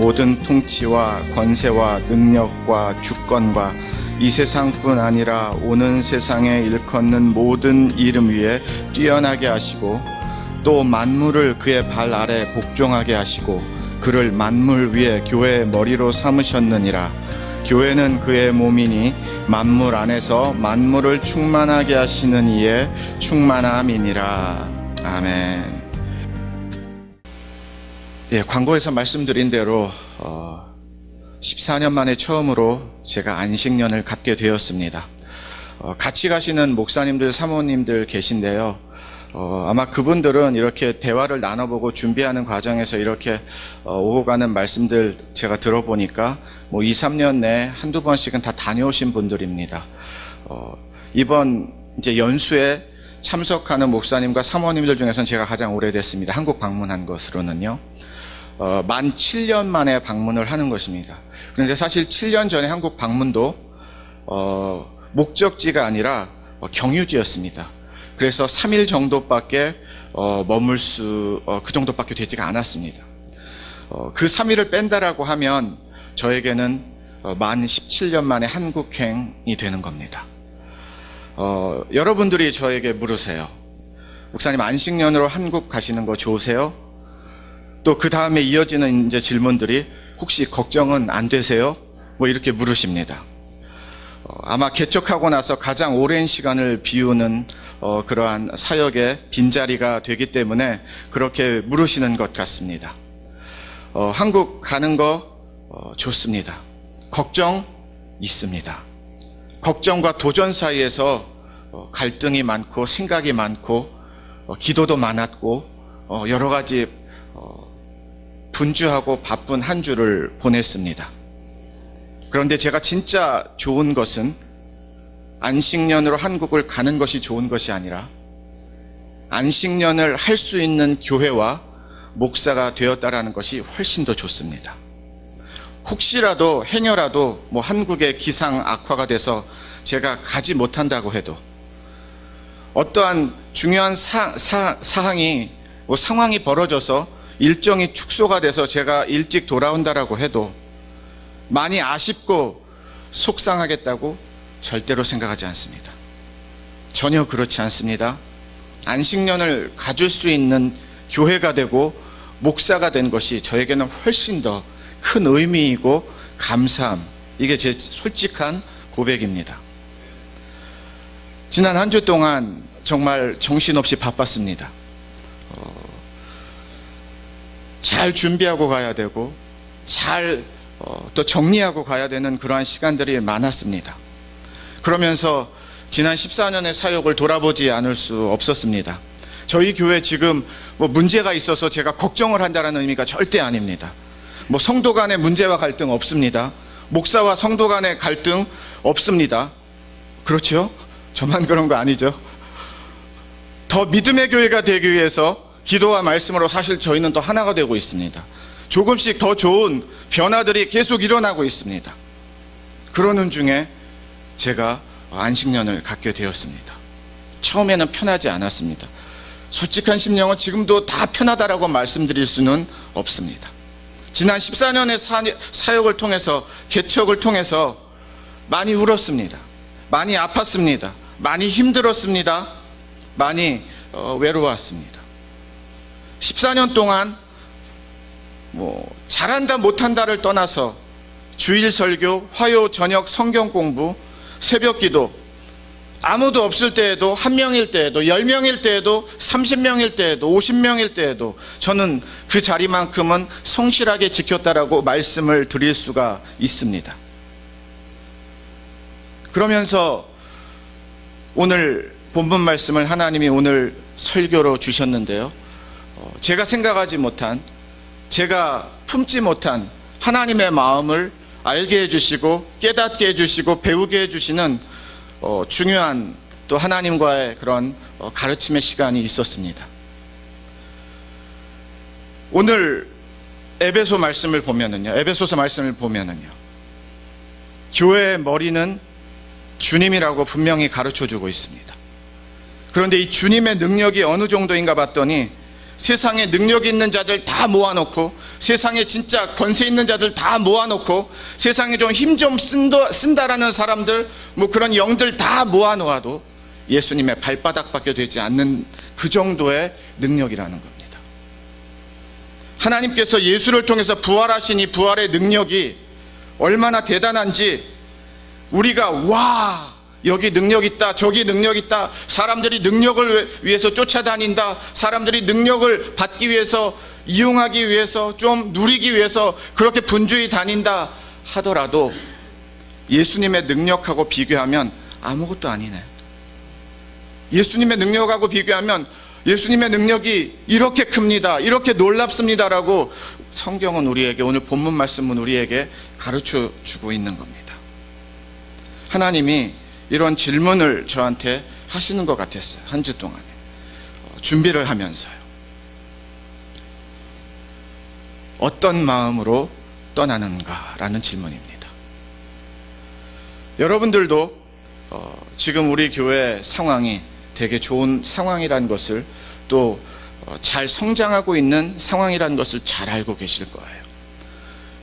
모든 통치와 권세와 능력과 주권과 이 세상뿐 아니라 오는 세상에 일컫는 모든 이름 위에 뛰어나게 하시고 또 만물을 그의 발 아래 복종하게 하시고 그를 만물 위에 교회의 머리로 삼으셨느니라. 교회는 그의 몸이니 만물 안에서 만물을 충만하게 하시는 이의 충만함이니라. 아멘 예, 광고에서 말씀드린 대로 어, 14년 만에 처음으로 제가 안식년을 갖게 되었습니다. 어, 같이 가시는 목사님들, 사모님들 계신데요. 어, 아마 그분들은 이렇게 대화를 나눠보고 준비하는 과정에서 이렇게 어, 오고 가는 말씀들 제가 들어보니까 뭐 2, 3년 내에 한두 번씩은 다 다녀오신 분들입니다. 어, 이번 이제 연수에 참석하는 목사님과 사모님들 중에서는 제가 가장 오래됐습니다. 한국 방문한 것으로는요. 어, 만 7년 만에 방문을 하는 것입니다. 그런데 사실 7년 전에 한국 방문도 어, 목적지가 아니라 어, 경유지였습니다. 그래서 3일 정도밖에 어, 머물 수, 어, 그 정도밖에 되지가 않았습니다. 어, 그 3일을 뺀다라고 하면 저에게는 만 17년 만에 한국행이 되는 겁니다. 여러분들이 저에게 물으세요. 목사님 안식년으로 한국 가시는 거 좋으세요? 또 그 다음에 이어지는 이제 질문들이 혹시 걱정은 안 되세요? 뭐 이렇게 물으십니다. 어, 아마 개척하고 나서 가장 오랜 시간을 비우는 어, 그러한 사역의 빈자리가 되기 때문에 그렇게 물으시는 것 같습니다. 어, 한국 가는 거 어, 좋습니다. 걱정 있습니다. 걱정과 도전 사이에서 어, 갈등이 많고 생각이 많고 어, 기도도 많았고 여러 가지 분주하고 바쁜 한 주를 보냈습니다. 그런데 제가 진짜 좋은 것은 안식년으로 한국을 가는 것이 좋은 것이 아니라 안식년을 할 수 있는 교회와 목사가 되었다라는 것이 훨씬 더 좋습니다. 혹시라도 행여라도 뭐 한국의 기상 악화가 돼서 제가 가지 못한다고 해도 어떠한 중요한 사, 사, 사항이 뭐 상황이 벌어져서 일정이 축소가 돼서 제가 일찍 돌아온다라고 해도 많이 아쉽고 속상하겠다고 절대로 생각하지 않습니다. 전혀 그렇지 않습니다. 안식년을 가질 수 있는 교회가 되고 목사가 된 것이 저에게는 훨씬 더 큰 의미이고 감사함. 이게 제 솔직한 고백입니다. 지난 한 주 동안 정말 정신없이 바빴습니다. 잘 준비하고 가야 되고 잘또 어, 정리하고 가야 되는 그러한 시간들이 많았습니다. 그러면서 지난 14년의 사역을 돌아보지 않을 수 없었습니다. 저희 교회 지금 뭐 문제가 있어서 제가 걱정을 한다는 의미가 절대 아닙니다. 뭐 성도 간의 문제와 갈등 없습니다. 목사와 성도 간의 갈등 없습니다. 그렇죠? 저만 그런 거 아니죠? 더 믿음의 교회가 되기 위해서 기도와 말씀으로 사실 저희는 또 하나가 되고 있습니다. 조금씩 더 좋은 변화들이 계속 일어나고 있습니다. 그러는 중에 제가 안식년을 갖게 되었습니다. 처음에는 편하지 않았습니다. 솔직한 심령은 지금도 다 편하다라고 말씀드릴 수는 없습니다. 지난 14년의 사, 역을 통해서, 개척을 통해서 많이 울었습니다. 많이 아팠습니다. 많이 힘들었습니다. 많이 어, 외로웠습니다. 14년 동안 뭐 잘한다 못한다를 떠나서 주일 설교, 화요 저녁 성경 공부, 새벽 기도 아무도 없을 때에도 한 명일 때에도 열 명일 때에도 삼십 명일 때에도 오십 명일 때에도 저는 그 자리만큼은 성실하게 지켰다라고 말씀을 드릴 수가 있습니다. 그러면서 오늘 본문 말씀을 하나님이 오늘 설교로 주셨는데요. 어, 제가 생각하지 못한, 제가 품지 못한 하나님의 마음을 알게 해주시고 깨닫게 해주시고 배우게 해주시는 어, 중요한 또 하나님과의 그런 어, 가르침의 시간이 있었습니다. 오늘 에베소 말씀을 보면은요, 에베소서 말씀을 보면은요, 교회의 머리는 주님이라고 분명히 가르쳐 주고 있습니다. 그런데 이 주님의 능력이 어느 정도인가 봤더니 세상에 능력 있는 자들 다 모아놓고 세상에 진짜 권세 있는 자들 다 모아놓고 세상에 좀 힘좀 쓴다라는 사람들 뭐 그런 영들 다 모아놓아도 예수님의 발바닥밖에 되지 않는 그 정도의 능력이라는 겁니다. 하나님께서 예수를 통해서 부활하신 이 부활의 능력이 얼마나 대단한지 우리가 와 여기 능력 있다 저기 능력 있다 사람들이 능력을 위해서 쫓아다닌다 사람들이 능력을 받기 위해서 이용하기 위해서 좀 누리기 위해서 그렇게 분주히 다닌다 하더라도 예수님의 능력하고 비교하면 아무것도 아니네 예수님의 능력하고 비교하면 예수님의 능력이 이렇게 큽니다. 이렇게 놀랍습니다라고 성경은 우리에게 오늘 본문 말씀은 우리에게 가르쳐 주고 있는 겁니다. 하나님이 이런 질문을 저한테 하시는 것 같았어요. 한 주 동안에. 어, 준비를 하면서요. 어떤 마음으로 떠나는가라는 질문입니다. 여러분들도 어, 지금 우리 교회 상황이 되게 좋은 상황이라는 것을 또 잘 성장하고 있는 상황이라는 것을 잘 알고 계실 거예요.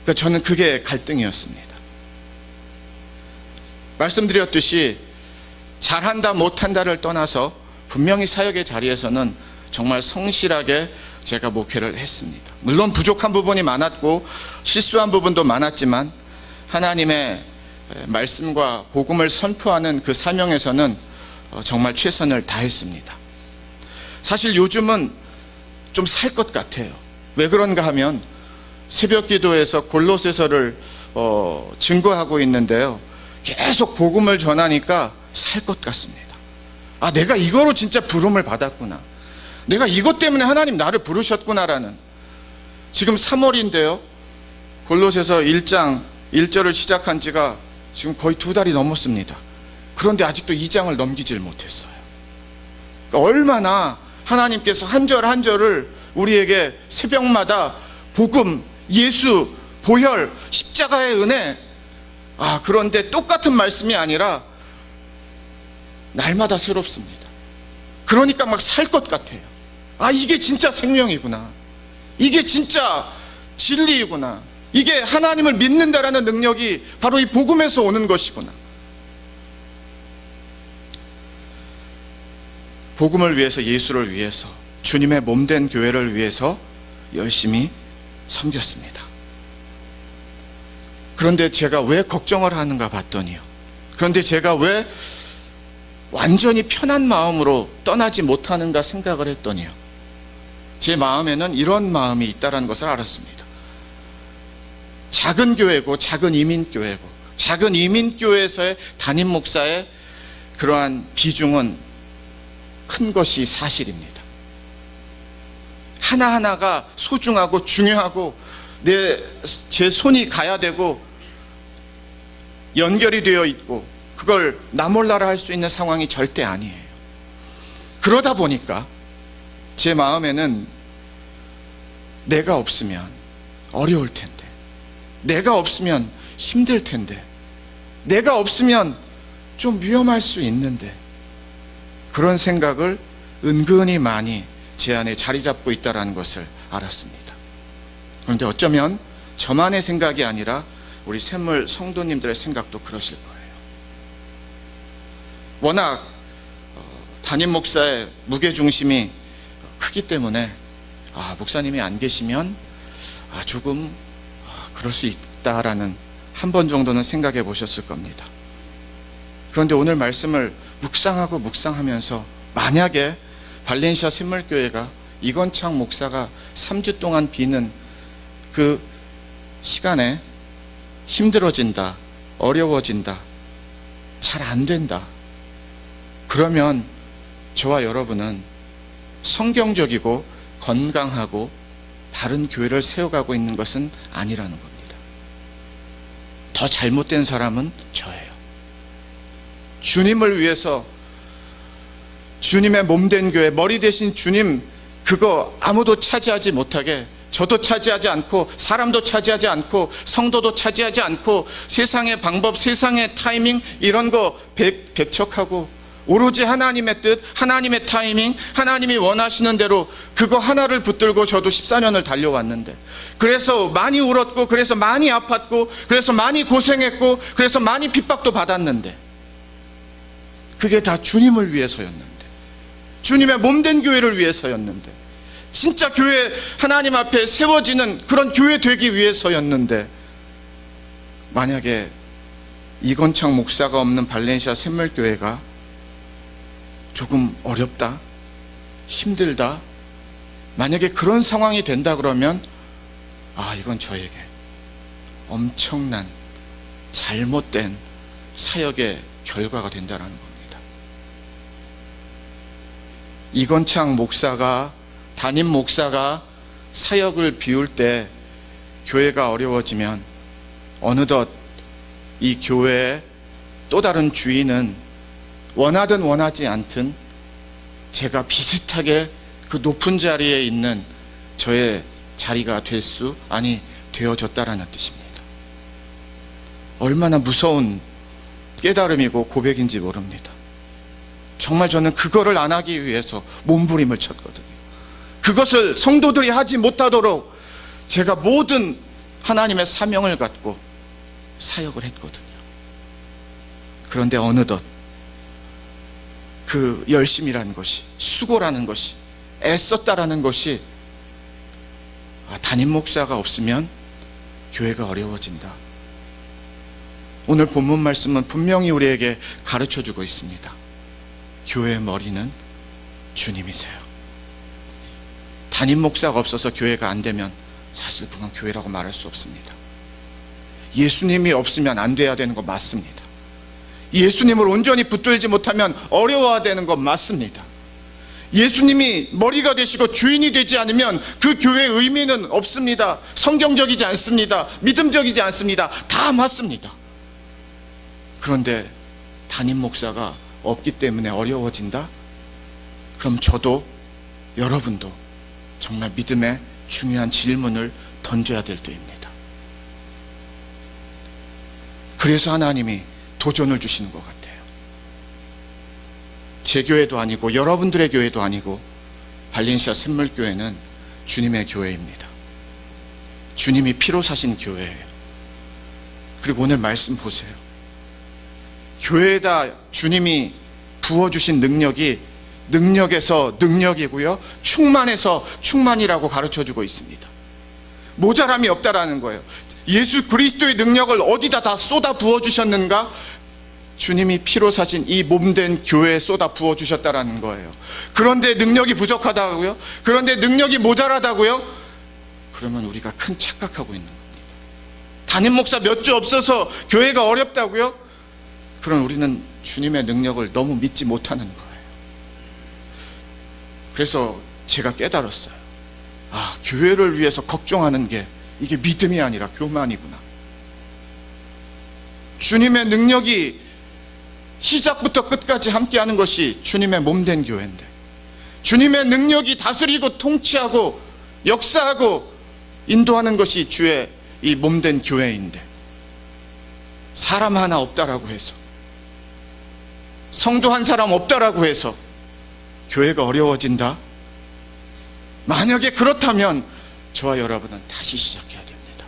그러니까 저는 그게 갈등이었습니다. 말씀드렸듯이 잘한다 못한다를 떠나서 분명히 사역의 자리에서는 정말 성실하게 제가 목회를 했습니다. 물론 부족한 부분이 많았고 실수한 부분도 많았지만 하나님의 말씀과 복음을 선포하는 그 사명에서는 어, 정말 최선을 다했습니다. 사실 요즘은 좀 살 것 같아요. 왜 그런가 하면 새벽 기도에서 골로새서를 어, 증거하고 있는데요. 계속 복음을 전하니까 살 것 같습니다. 아, 내가 이거로 진짜 부름을 받았구나. 내가 이것 때문에 하나님 나를 부르셨구나라는 지금 3월인데요. 골로새서 1장 1절을 시작한 지가 지금 거의 두 달이 넘었습니다. 그런데 아직도 이 장을 넘기질 못했어요. 그러니까 얼마나 하나님께서 한 절 한 절을 우리에게 새벽마다 복음, 예수, 보혈, 십자가의 은혜, 아, 그런데 똑같은 말씀이 아니라 날마다 새롭습니다. 그러니까 막 살 것 같아요. 아, 이게 진짜 생명이구나. 이게 진짜 진리이구나. 이게 하나님을 믿는다라는 능력이 바로 이 복음에서 오는 것이구나. 복음을 위해서 예수를 위해서 주님의 몸 된 교회를 위해서 열심히 섬겼습니다. 그런데 제가 왜 걱정을 하는가 봤더니요. 그런데 제가 왜 완전히 편한 마음으로 떠나지 못하는가 생각을 했더니요. 제 마음에는 이런 마음이 있다는 것을 알았습니다. 작은 교회고 작은 이민교회고 작은 이민교회에서의 담임 목사의 그러한 비중은 큰 것이 사실입니다. 하나하나가 소중하고 중요하고 내, 제 손이 가야 되고 연결이 되어 있고 그걸 나 몰라라 할 수 있는 상황이 절대 아니에요. 그러다 보니까 제 마음에는 내가 없으면 어려울 텐데, 내가 없으면 힘들 텐데, 내가 없으면 좀 위험할 수 있는데, 그런 생각을 은근히 많이 제 안에 자리 잡고 있다는 것을 알았습니다. 그런데 어쩌면 저만의 생각이 아니라 우리 샘물 성도님들의 생각도 그러실 거예요. 워낙 어, 담임 목사의 무게 중심이 크기 때문에 아, 목사님이 안 계시면 아, 조금 아, 그럴 수 있다라는 한 번 정도는 생각해 보셨을 겁니다. 그런데 오늘 말씀을 묵상하고 묵상하면서 만약에 발렌시아 샘물교회가 이건창 목사가 3주 동안 비는 그 시간에 힘들어진다, 어려워진다, 잘 안 된다. 그러면 저와 여러분은 성경적이고 건강하고 바른 교회를 세워가고 있는 것은 아니라는 겁니다. 더 잘못된 사람은 저예요. 주님을 위해서 주님의 몸 된 교회, 머리 대신 주님 그거 아무도 차지하지 못하게 저도 차지하지 않고 사람도 차지하지 않고 성도도 차지하지 않고 세상의 방법, 세상의 타이밍 이런 거 백, 백척하고 오로지 하나님의 뜻, 하나님의 타이밍, 하나님이 원하시는 대로 그거 하나를 붙들고 저도 14년을 달려왔는데. 그래서 많이 울었고 그래서 많이 아팠고 그래서 많이 고생했고 그래서 많이 핍박도 받았는데. 그게 다 주님을 위해서였는데. 주님의 몸된 교회를 위해서였는데 진짜 교회 하나님 앞에 세워지는 그런 교회 되기 위해서였는데 만약에 이건창 목사가 없는 발렌시아 샘물교회가 조금 어렵다 힘들다 만약에 그런 상황이 된다 그러면 아 이건 저에게 엄청난 잘못된 사역의 결과가 된다라는 겁니다. 이건창 목사가 담임 목사가 사역을 비울 때 교회가 어려워지면 어느덧 이 교회의 또 다른 주인은 원하든 원하지 않든 제가 비슷하게 그 높은 자리에 있는 저의 자리가 될 수, 아니, 되어졌다라는 뜻입니다. 얼마나 무서운 깨달음이고 고백인지 모릅니다. 정말 저는 그거를 안 하기 위해서 몸부림을 쳤거든요. 그것을 성도들이 하지 못하도록 제가 모든 하나님의 사명을 갖고 사역을 했거든요. 그런데 어느덧 그 열심이라는 것이, 수고라는 것이, 애썼다라는 것이 아, 담임 목사가 없으면 교회가 어려워진다. 오늘 본문 말씀은 분명히 우리에게 가르쳐 주고 있습니다. 교회의 머리는 주님이세요. 담임 목사가 없어서 교회가 안 되면 사실 그건 교회라고 말할 수 없습니다. 예수님이 없으면 안 돼야 되는 거 맞습니다. 예수님을 온전히 붙들지 못하면 어려워야 되는 거 맞습니다. 예수님이 머리가 되시고 주인이 되지 않으면 그 교회의 의미는 없습니다. 성경적이지 않습니다. 믿음적이지 않습니다. 다 맞습니다. 그런데 담임 목사가 없기 때문에 어려워진다? 그럼 저도 여러분도 정말 믿음의 중요한 질문을 던져야 될 때입니다. 그래서 하나님이 도전을 주시는 것 같아요. 제 교회도 아니고 여러분들의 교회도 아니고 발렌시아 샘물교회는 주님의 교회입니다. 주님이 피로 사신 교회예요. 그리고 오늘 말씀 보세요. 교회에다 주님이 부어주신 능력이 능력에서 능력이고요. 충만해서 충만이라고 가르쳐 주고 있습니다. 모자람이 없다라는 거예요. 예수 그리스도의 능력을 어디다 다 쏟아 부어 주셨는가? 주님이 피로 사신 이 몸된 교회에 쏟아 부어 주셨다라는 거예요. 그런데 능력이 부족하다고요? 그런데 능력이 모자라다고요? 그러면 우리가 큰 착각하고 있는 겁니다. 담임 목사 몇 주 없어서 교회가 어렵다고요? 그럼 우리는 주님의 능력을 너무 믿지 못하는 거예요. 그래서 제가 깨달았어요. 아, 교회를 위해서 걱정하는 게 이게 믿음이 아니라 교만이구나. 주님의 능력이 시작부터 끝까지 함께하는 것이 주님의 몸된 교회인데, 주님의 능력이 다스리고 통치하고 역사하고 인도하는 것이 주의 이 몸된 교회인데, 사람 하나 없다라고 해서, 성도 한 사람 없다라고 해서, 교회가 어려워진다? 만약에 그렇다면 저와 여러분은 다시 시작해야 됩니다.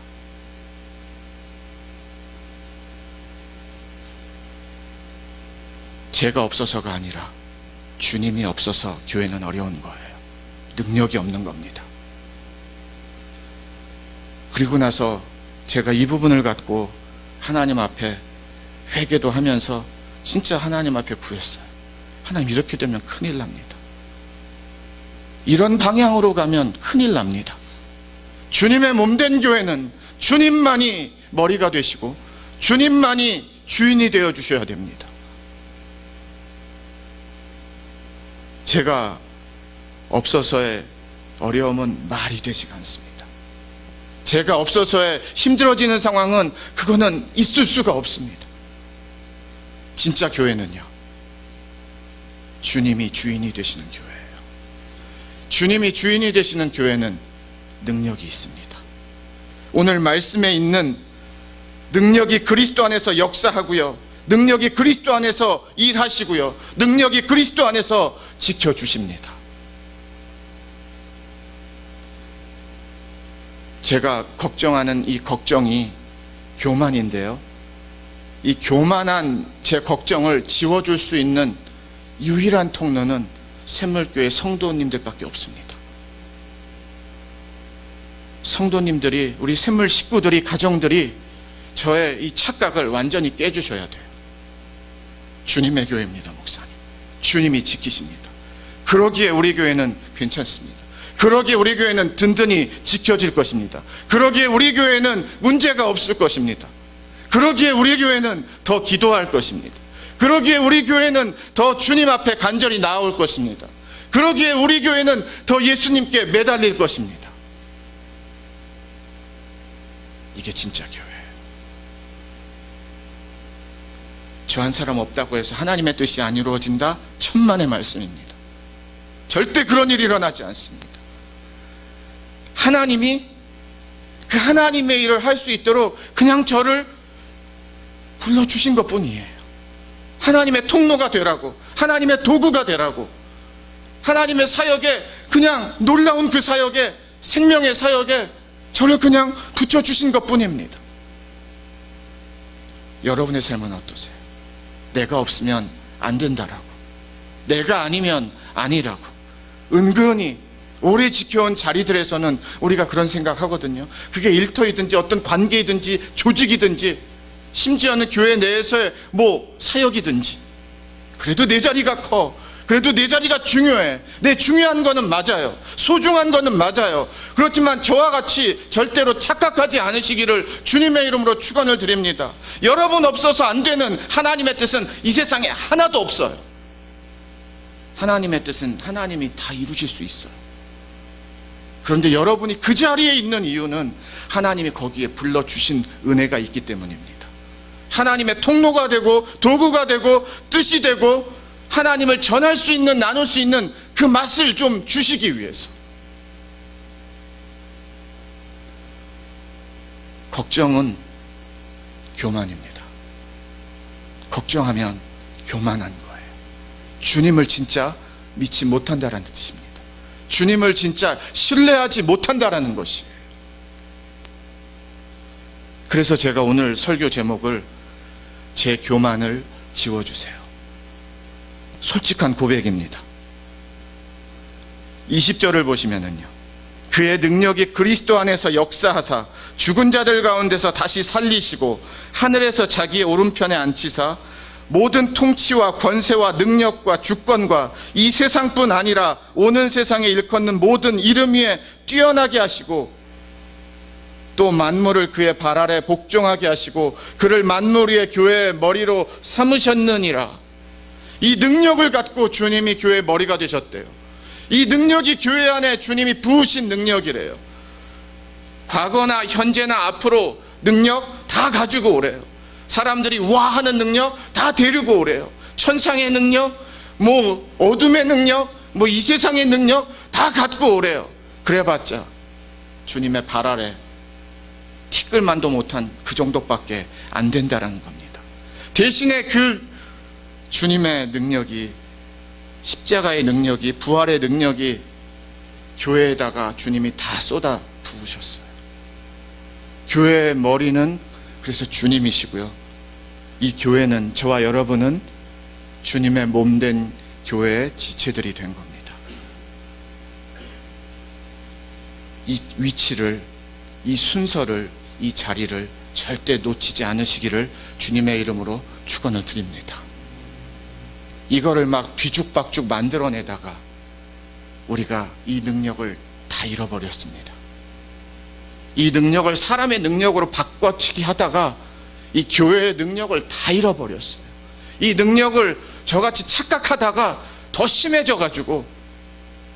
제가 없어서가 아니라 주님이 없어서 교회는 어려운 거예요. 능력이 없는 겁니다. 그리고 나서 제가 이 부분을 갖고 하나님 앞에 회개도 하면서 진짜 하나님 앞에 구했어요. 하나님 이렇게 되면 큰일 납니다. 이런 방향으로 가면 큰일 납니다. 주님의 몸된 교회는 주님만이 머리가 되시고 주님만이 주인이 되어 주셔야 됩니다. 제가 없어서의 어려움은 말이 되지가 않습니다. 제가 없어서의 힘들어지는 상황은 그거는 있을 수가 없습니다. 진짜 교회는요. 주님이 주인이 되시는 교회예요. 주님이 주인이 되시는 교회는 능력이 있습니다. 오늘 말씀에 있는 능력이 그리스도 안에서 역사하고요. 능력이 그리스도 안에서 일하시고요. 능력이 그리스도 안에서 지켜주십니다. 제가 걱정하는 이 걱정이 교만인데요. 이 교만한 제 걱정을 지워줄 수 있는 유일한 통로는 샘물교회 성도님들밖에 없습니다. 성도님들이, 우리 샘물 식구들이, 가정들이 저의 이 착각을 완전히 깨주셔야 돼요. 주님의 교회입니다, 목사님. 주님이 지키십니다. 그러기에 우리 교회는 괜찮습니다. 그러기에 우리 교회는 든든히 지켜질 것입니다. 그러기에 우리 교회는 문제가 없을 것입니다. 그러기에 우리 교회는 더 기도할 것입니다. 그러기에 우리 교회는 더 주님 앞에 간절히 나올 것입니다. 그러기에 우리 교회는 더 예수님께 매달릴 것입니다. 이게 진짜 교회예요. 저한 사람 없다고 해서 하나님의 뜻이 안 이루어진다? 천만의 말씀입니다. 절대 그런 일이 일어나지 않습니다. 하나님이 그 하나님의 일을 할 수 있도록 그냥 저를 불러주신 것 뿐이에요. 하나님의 통로가 되라고, 하나님의 도구가 되라고, 하나님의 사역에 그냥 놀라운 그 사역에 생명의 사역에 저를 그냥 붙여주신 것 뿐입니다. 여러분의 삶은 어떠세요? 내가 없으면 안 된다라고. 내가 아니면 아니라고. 은근히 오래 지켜온 자리들에서는 우리가 그런 생각하거든요. 그게 일터이든지 어떤 관계이든지 조직이든지 심지어는 교회 내에서의 뭐 사역이든지 그래도 내 자리가 커. 그래도 내 자리가 중요해. 내 중요한 거는 맞아요. 소중한 거는 맞아요. 그렇지만 저와 같이 절대로 착각하지 않으시기를 주님의 이름으로 축원을 드립니다. 여러분 없어서 안 되는 하나님의 뜻은 이 세상에 하나도 없어요. 하나님의 뜻은 하나님이 다 이루실 수 있어요. 그런데 여러분이 그 자리에 있는 이유는 하나님이 거기에 불러주신 은혜가 있기 때문입니다. 하나님의 통로가 되고 도구가 되고 뜻이 되고 하나님을 전할 수 있는 나눌 수 있는 그 맛을 좀 주시기 위해서 걱정은 교만입니다. 걱정하면 교만한 거예요. 주님을 진짜 믿지 못한다라는 뜻입니다. 주님을 진짜 신뢰하지 못한다라는 것이에요. 그래서 제가 오늘 설교 제목을 제 교만을 지워주세요. 솔직한 고백입니다. 20절을 보시면은요. 그의 능력이 그리스도 안에서 역사하사 죽은 자들 가운데서 다시 살리시고 하늘에서 자기의 오른편에 앉히사 모든 통치와 권세와 능력과 주권과 이 세상뿐 아니라 오는 세상에 일컫는 모든 이름 위에 뛰어나게 하시고 또 만물을 그의 발 아래 복종하게 하시고 그를 만물 위의 교회의 머리로 삼으셨느니라. 이 능력을 갖고 주님이 교회의 머리가 되셨대요. 이 능력이 교회 안에 주님이 부으신 능력이래요. 과거나 현재나 앞으로 능력 다 가지고 오래요. 사람들이 와 하는 능력 다 데리고 오래요. 천상의 능력, 뭐 어둠의 능력, 뭐 이 세상의 능력 다 갖고 오래요. 그래봤자 주님의 발 아래 티끌만도 못한 그 정도밖에 안 된다라는 겁니다. 대신에 그 주님의 능력이 십자가의 능력이 부활의 능력이 교회에다가 주님이 다 쏟아 부으셨어요. 교회의 머리는 그래서 주님이시고요. 이 교회는 저와 여러분은 주님의 몸된 교회의 지체들이 된 겁니다. 이 위치를, 이 순서를, 이 자리를 절대 놓치지 않으시기를 주님의 이름으로 축원을 드립니다. 이거를 막 뒤죽박죽 만들어내다가 우리가 이 능력을 다 잃어버렸습니다. 이 능력을 사람의 능력으로 바꿔치기 하다가 이 교회의 능력을 다 잃어버렸어요. 이 능력을 저같이 착각하다가 더 심해져 가지고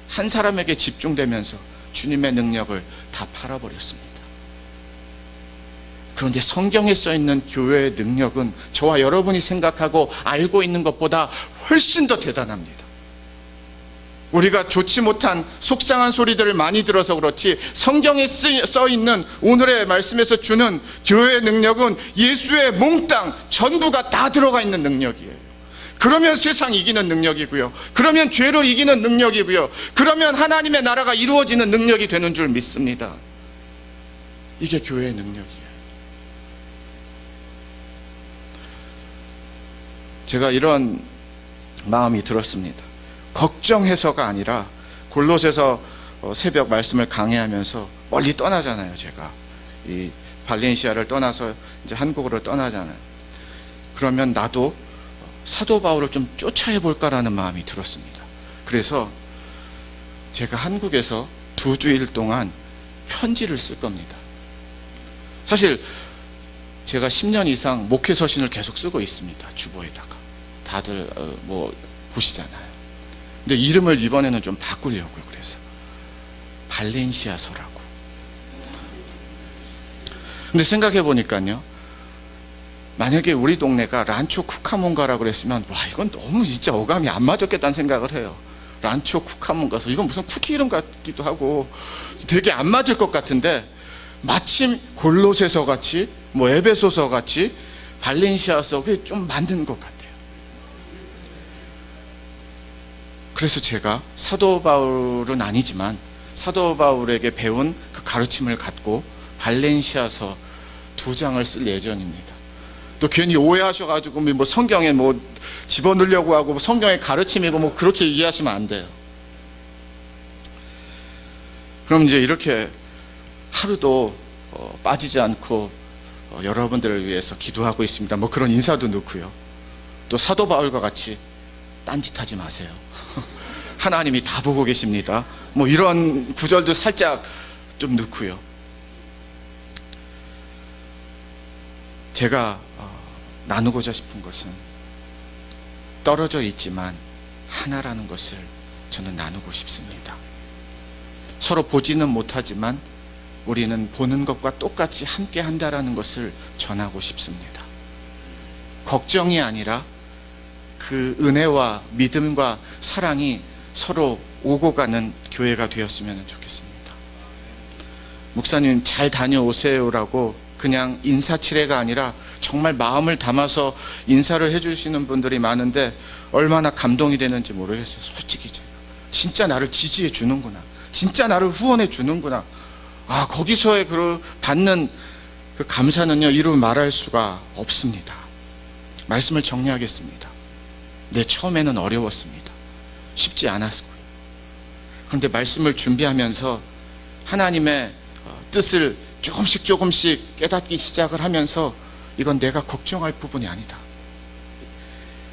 한 사람에게 집중되면서 주님의 능력을 다 팔아버렸습니다. 그런데 성경에 써 있는 교회의 능력은 저와 여러분이 생각하고 알고 있는 것보다 훨씬 더 대단합니다. 우리가 좋지 못한 속상한 소리들을 많이 들어서 그렇지 성경에 써 있는 오늘의 말씀에서 주는 교회의 능력은 예수의 몽땅 전부가 다 들어가 있는 능력이에요. 그러면 세상 이기는 능력이고요. 그러면 죄를 이기는 능력이고요. 그러면 하나님의 나라가 이루어지는 능력이 되는 줄 믿습니다. 이게 교회의 능력이에요. 제가 이런 마음이 들었습니다. 걱정해서가 아니라 골로새서 어, 새벽 말씀을 강해하면서 멀리 떠나잖아요, 제가. 이 발렌시아를 떠나서 이제 한국으로 떠나잖아요. 그러면 나도 사도 바울을 좀 쫓아해 볼까라는 마음이 들었습니다. 그래서 제가 한국에서 두 주일 동안 편지를 쓸 겁니다. 사실 제가 10년 이상 목회 서신을 계속 쓰고 있습니다. 주보에다가. 다들 어, 뭐 보시잖아요. 근데 이름을 이번에는 좀 바꾸려고요. 그래서 발렌시아서라고. 근데 생각해 보니까요. 만약에 우리 동네가 란초 쿠카몬가라고 그랬으면 와 이건 너무 진짜 어감이 안 맞았겠다는 생각을 해요. 란초 쿠카몬가서 이건 무슨 쿠키 이름 같기도 하고 되게 안 맞을 것 같은데 마침 골로새서 같이 뭐 에베소서 같이 발렌시아서 그게 좀 만든 것 같아요. 그래서 제가 사도 바울은 아니지만 사도 바울에게 배운 그 가르침을 갖고 발렌시아서 두 장을 쓸 예정입니다. 또 괜히 오해하셔가지고 뭐 성경에 뭐 집어넣으려고 하고 뭐 성경의 가르침이고 뭐 그렇게 이해하시면 안 돼요. 그럼 이제 이렇게 하루도 어, 빠지지 않고 어, 여러분들을 위해서 기도하고 있습니다. 뭐 그런 인사도 넣고요. 또 사도 바울과 같이 딴짓하지 마세요. 하나님이 다 보고 계십니다. 뭐 이런 구절도 살짝 좀 넣고요. 제가 어, 나누고자 싶은 것은 떨어져 있지만 하나라는 것을 저는 나누고 싶습니다. 서로 보지는 못하지만 우리는 보는 것과 똑같이 함께 한다라는 것을 전하고 싶습니다. 걱정이 아니라 그 은혜와 믿음과 사랑이 서로 오고 가는 교회가 되었으면 좋겠습니다. 목사님 잘 다녀오세요라고 그냥 인사치레가 아니라 정말 마음을 담아서 인사를 해주시는 분들이 많은데 얼마나 감동이 되는지 모르겠어요. 솔직히 제가. 진짜 나를 지지해 주는구나. 진짜 나를 후원해 주는구나. 아, 거기서의 그 받는 그 감사는요, 이루 말할 수가 없습니다. 말씀을 정리하겠습니다. 내 처음에는 어려웠습니다. 쉽지 않았고요. 그런데 말씀을 준비하면서 하나님의 어, 뜻을 조금씩 조금씩 깨닫기 시작을 하면서 이건 내가 걱정할 부분이 아니다.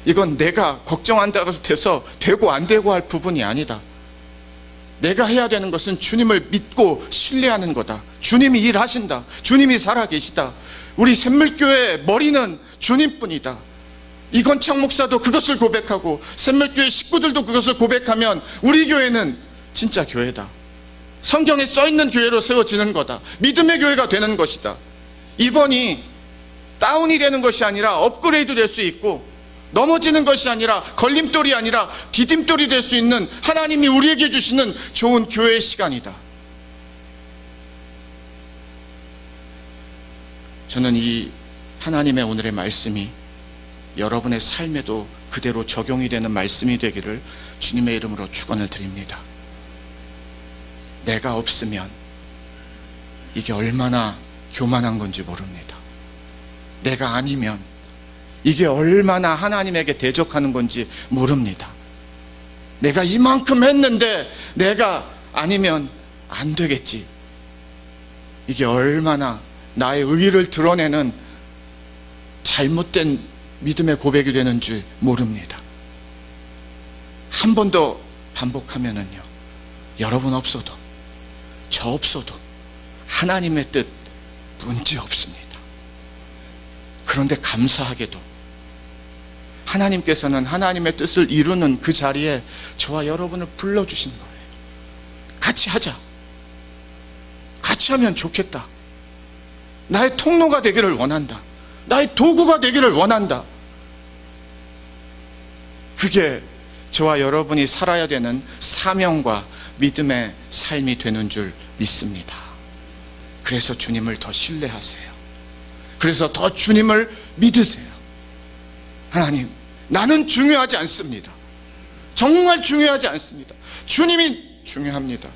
이건 내가 걱정한다고 돼서 되고 안 되고 할 부분이 아니다. 내가 해야 되는 것은 주님을 믿고 신뢰하는 거다. 주님이 일하신다. 주님이 살아계시다. 우리 샘물교회 머리는 주님뿐이다. 이건창 목사도 그것을 고백하고 샘물교회 식구들도 그것을 고백하면 우리 교회는 진짜 교회다. 성경에 써 있는 교회로 세워지는 거다. 믿음의 교회가 되는 것이다. 이번이 다운이 되는 것이 아니라 업그레이드 될 수 있고 넘어지는 것이 아니라 걸림돌이 아니라 디딤돌이 될 수 있는 하나님이 우리에게 주시는 좋은 교회의 시간이다. 저는 이 하나님의 오늘의 말씀이 여러분의 삶에도 그대로 적용이 되는 말씀이 되기를 주님의 이름으로 축원을 드립니다. 내가 없으면 이게 얼마나 교만한 건지 모릅니다. 내가 아니면 이게 얼마나 하나님에게 대적하는 건지 모릅니다. 내가 이만큼 했는데 내가 아니면 안 되겠지. 이게 얼마나 나의 의의를 드러내는 잘못된 믿음의 고백이 되는 줄 모릅니다. 한 번 더 반복하면은요, 여러분 없어도, 저 없어도, 하나님의 뜻 문제 없습니다. 그런데 감사하게도, 하나님께서는 하나님의 뜻을 이루는 그 자리에 저와 여러분을 불러주신 거예요. 같이 하자. 같이 하면 좋겠다. 나의 통로가 되기를 원한다. 나의 도구가 되기를 원한다. 그게 저와 여러분이 살아야 되는 사명과 믿음의 삶이 되는 줄 믿습니다. 그래서 주님을 더 신뢰하세요. 그래서 더 주님을 믿으세요. 하나님, 나는 중요하지 않습니다. 정말 중요하지 않습니다. 주님이 중요합니다.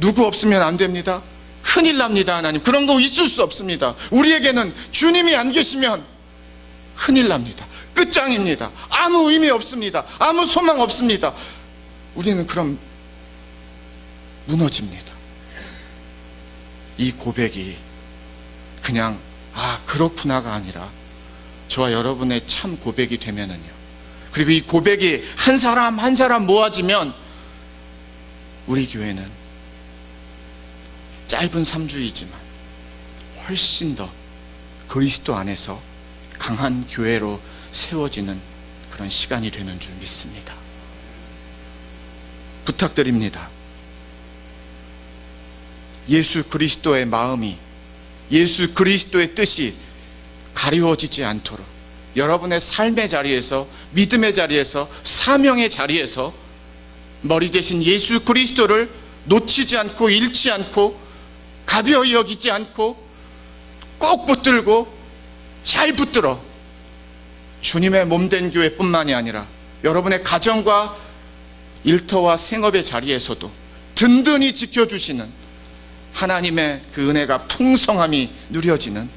누구 없으면 안 됩니다. 큰일 납니다, 하나님. 그런 거 있을 수 없습니다. 우리에게는 주님이 안 계시면 큰일 납니다. 끝장입니다. 아무 의미 없습니다. 아무 소망 없습니다. 우리는 그럼 무너집니다. 이 고백이 그냥 아 그렇구나가 아니라 저와 여러분의 참 고백이 되면은요. 그리고 이 고백이 한 사람 한 사람 모아지면 우리 교회는 짧은 3주이지만 훨씬 더 그리스도 안에서 강한 교회로 세워지는 그런 시간이 되는 줄 믿습니다. 부탁드립니다. 예수 그리스도의 마음이 예수 그리스도의 뜻이 가리워지지 않도록 여러분의 삶의 자리에서 믿음의 자리에서 사명의 자리에서 머리 대신 예수 그리스도를 놓치지 않고 잃지 않고 가벼이 여기지 않고 꼭 붙들고 잘 붙들어 주님의 몸된 교회뿐만이 아니라 여러분의 가정과 일터와 생업의 자리에서도 든든히 지켜주시는 하나님의 그 은혜가 풍성함이 누려지는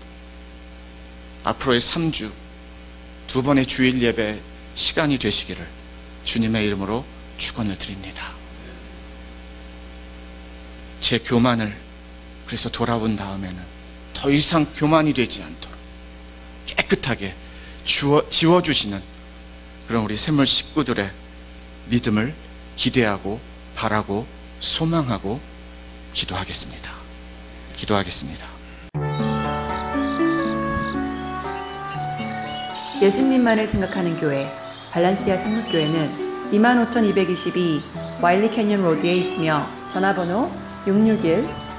앞으로의 3주 두 번의 주일 예배 시간이 되시기를 주님의 이름으로 축원을 드립니다. 제 교만을 그래서 돌아본 다음에는 더 이상 교만이 되지 않도록 깨끗하게 지워주시는 그런 우리 샘물 식구들의 믿음을 기대하고 바라고 소망하고 기도하겠습니다. 기도하겠습니다. 예수님만을 생각하는 교회 발란시아 상목교회는 25,222 와일리 캐년 로드에 있으며 전화번호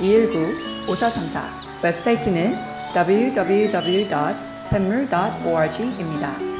661-219-5434 웹사이트는 www.샘물.org입니다.